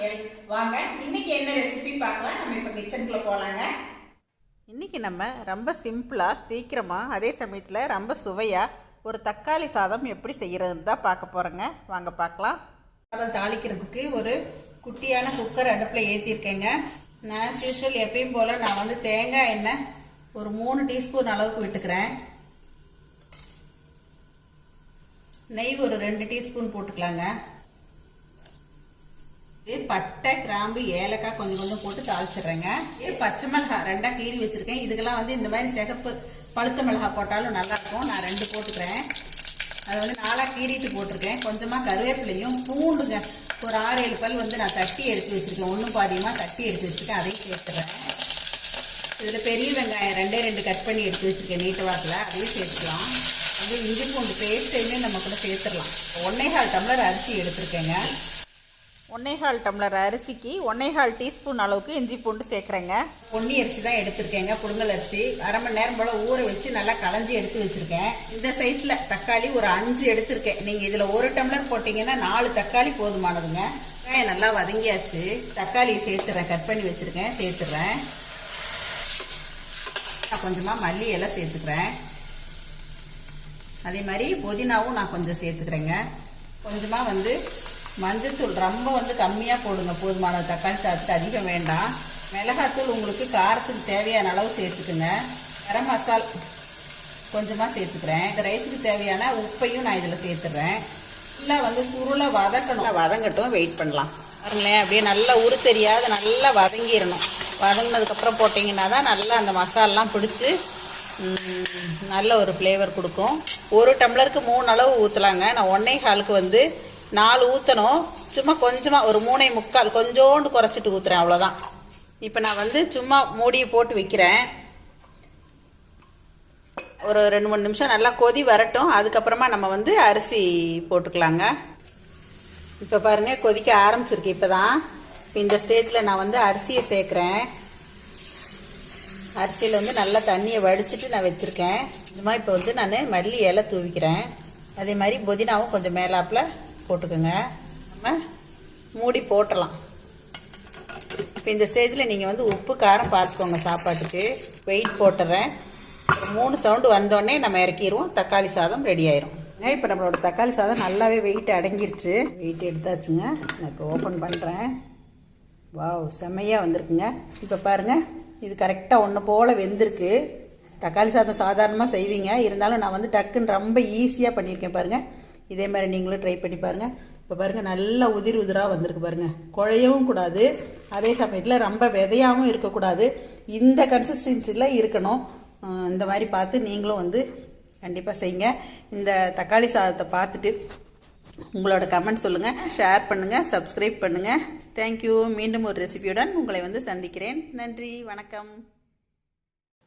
சமையல் வாங்க இன்னைக்கு என்ன ரெசிபி பார்க்கலாம்? நம்ம இப்போ கிச்சனுக்குள்ள போகலாங்க இன்றைக்கி நம்ம ரொம்ப சிம்பிளாக சீக்கிரமாக அதே சமயத்தில் ரொம்ப சுவையாக ஒரு தக்காளி சாதம் எப்படி செய்கிறதுன்னு தான் பார்க்க போகிறோங்க வாங்க பார்க்கலாம். சாதம் தாளிக்கிறதுக்கு ஒரு குட்டியான குக்கர் அடுப்பில் ஏற்றிருக்கேங்க நான் யூஸ்வல் எப்பயும் போல் நான் வந்து தேங்காய் எண்ணெய் ஒரு மூணு டீஸ்பூன் அளவுக்கு விட்டுக்கிறேன். நெய் ஒரு ரெண்டு டீஸ்பூன் போட்டுக்கலாங்க. பட்டை கிராம்பு ஏலக்காய் கொஞ்சம் கொஞ்சம் போட்டு தாளிச்சிடுறேங்க. இது பச்சை மிளகா ரெண்டாக கீறி வச்சுருக்கேன். இதுக்கெல்லாம் வந்து இந்த மாதிரி சிகப்பு பழுத்த மிளகாய் போட்டாலும் நல்லாயிருக்கும். நான் ரெண்டு போட்டுக்கிறேன். அதை வந்து நாளாக கீறிட்டு போட்டிருக்கேன். கொஞ்சமாக கருவேப்பிலையும் பூண்டுங்க. ஒரு ஆறு ஏழு பல் வந்து நான் தட்டி எடுத்து வச்சுருக்கேன். ஒன்றும் பாதியமாக தட்டி எடுத்து வச்சுருக்கேன். அதையும் சேர்த்துறேன். இதில் பெரிய வெங்காயம் ரெண்டே ரெண்டு கட் பண்ணி எடுத்து வச்சுருக்கேன் நீட்டு வாக்கில். அதையும் சேர்த்துக்கலாம். வந்து இஞ்சி பூண்டு பேஸ்ட்டையுமே நம்ம கூட சேர்த்துடலாம். ஒன்னேகால் டம்ளர் அரிசி எடுத்துருக்கேங்க. ஒன்றேகால் டம்ளர் அரிசிக்கு ஒன்றேகால் டீஸ்பூன் அளவுக்கு இஞ்சி பூண்டு சேர்க்குறேங்க. பொன்னி அரிசி தான் எடுத்திருக்கேங்க புடுங்கல் அரிசி. அரை மணி நேரம் போல் ஊற வச்சு நல்லா களைஞ்சி எடுத்து வச்சுருக்கேன். இந்த சைஸில் தக்காளி ஒரு அஞ்சு எடுத்திருக்கேன். நீங்கள் இதில் ஒரு டம்ளர் போட்டிங்கன்னா நாலு தக்காளி போதுமானதுங்க. வெங்காயம் நல்லா வதங்கியாச்சு. தக்காளி சேர்த்துறேன் கட் பண்ணி வச்சுருக்கேன் சேர்த்துறேன். நான் கொஞ்சமாக மல்லி எல்லாம் சேர்த்துக்கிறேன். அதே மாதிரி புதினாவும் நான் கொஞ்சம் சேர்த்துக்கிறேங்க. கொஞ்சமாக வந்து மஞ்சத்தூள் ரொம்ப வந்து கம்மியாக போடுங்க போதுமான தக்காளி சாதத்துக்கு அதிகம் வேண்டாம். மிளகாத்தூள் உங்களுக்கு காரத்துக்கு தேவையான அளவு சேர்த்துக்குங்க. கரம் மசால் கொஞ்சமாக சேர்த்துக்கிறேன். இந்த ரைஸுக்கு தேவையான உப்பையும் நான் இதில் சேர்த்துடுறேன் நல்லா வந்து சுருளை வதக்கணும். வதங்கட்டும் வெயிட் பண்ணலாம். பாருங்களேன் அப்படியே நல்லா உரு தெரியாத நல்லா வதங்கிடணும். வதங்கினதுக்கப்புறம் போட்டிங்கன்னா தான் நல்லா அந்த மசாலெலாம் பிடிச்சி நல்ல ஒரு ஃப்ளேவர் கொடுக்கும். ஒரு டம்ளருக்கு மூணு அளவு ஊற்றலாங்க நான் ஒன்னே காலுக்கு வந்து நாலு ஊற்றணும் சும்மா கொஞ்சமாக ஒரு மூணை முக்கால் கொஞ்சோண்டு குறைச்சிட்டு ஊற்றுறேன் அவ்வளோதான் இப்போ நான் வந்து சும்மா மூடியை போட்டு வைக்கிறேன். ஒரு ரெண்டு மூணு நிமிஷம் நல்லா கொதி வரட்டும். அதுக்கப்புறமா நம்ம வந்து அரிசி போட்டுக்கலாங்க. இப்போ பாருங்கள் கொதிக்க ஆரம்பிச்சிருக்கு இப்போ தான் இப்போ இந்த ஸ்டேஜில் நான் வந்து அரிசியை சேர்க்குறேன். அரிசியில் வந்து நல்லா தண்ணியை வடிச்சிட்டு நான் வச்சுருக்கேன். இது மாதிரி இப்போ வந்து நான் மல்லி இலை தூவிக்கிறேன். அதே மாதிரி புதினாவும் கொஞ்சம் மேலாப்பில் போட்டுக்கோங்க. நம்ம மூடி போட்டலாம். இப்போ இந்த ஸ்டேஜில் நீங்கள் வந்து உப்பு காரம் பார்த்துக்கோங்க சாப்பாட்டுக்கு. வெயிட் போட்டுறேன். மூணு சவுண்டு வந்தோடனே நம்ம இறக்கிடுவோம் தக்காளி சாதம் ரெடி ஆயிரும். இப்போ நம்மளோட தக்காளி சாதம் நல்லாவே வெயிட் அடங்கிருச்சு. வெயிட் எடுத்தாச்சுங்க. நான் இப்போ ஓப்பன் பண்ணுறேன் வாவ் செம்மையாக வந்திருக்குங்க. இப்போ பாருங்கள் இது கரெக்டாக ஒன்று போல் வெந்திருக்கு. தக்காளி சாதம் சாதாரணமாக செய்வீங்க. இருந்தாலும் நான் வந்து டக்குன்னு ரொம்ப ஈஸியாக பண்ணியிருக்கேன் பாருங்கள் இதே மாதிரி நீங்களும் ட்ரை பண்ணி பாருங்கள் இப்போ பாருங்கள் நல்லா உதிர் உதிராக வந்திருக்கு பாருங்கள் குழையவும் கூடாது. அதே சமயத்தில் ரொம்ப விதையாகவும் இருக்கக்கூடாது. இந்த கன்சிஸ்டன்சியில் இருக்கணும். இந்த மாதிரி பார்த்து நீங்களும் வந்து கண்டிப்பாக செய்யுங்க. இந்த தக்காளி சாதத்தை பார்த்துட்டு உங்களோட கமெண்ட் சொல்லுங்கள் ஷேர் பண்ணுங்கள் சப்ஸ்கிரைப் பண்ணுங்கள் தேங்க்யூ மீண்டும் ஒரு ரெசிபியுடன் உங்களை வந்து சந்திக்கிறேன். நன்றி வணக்கம்.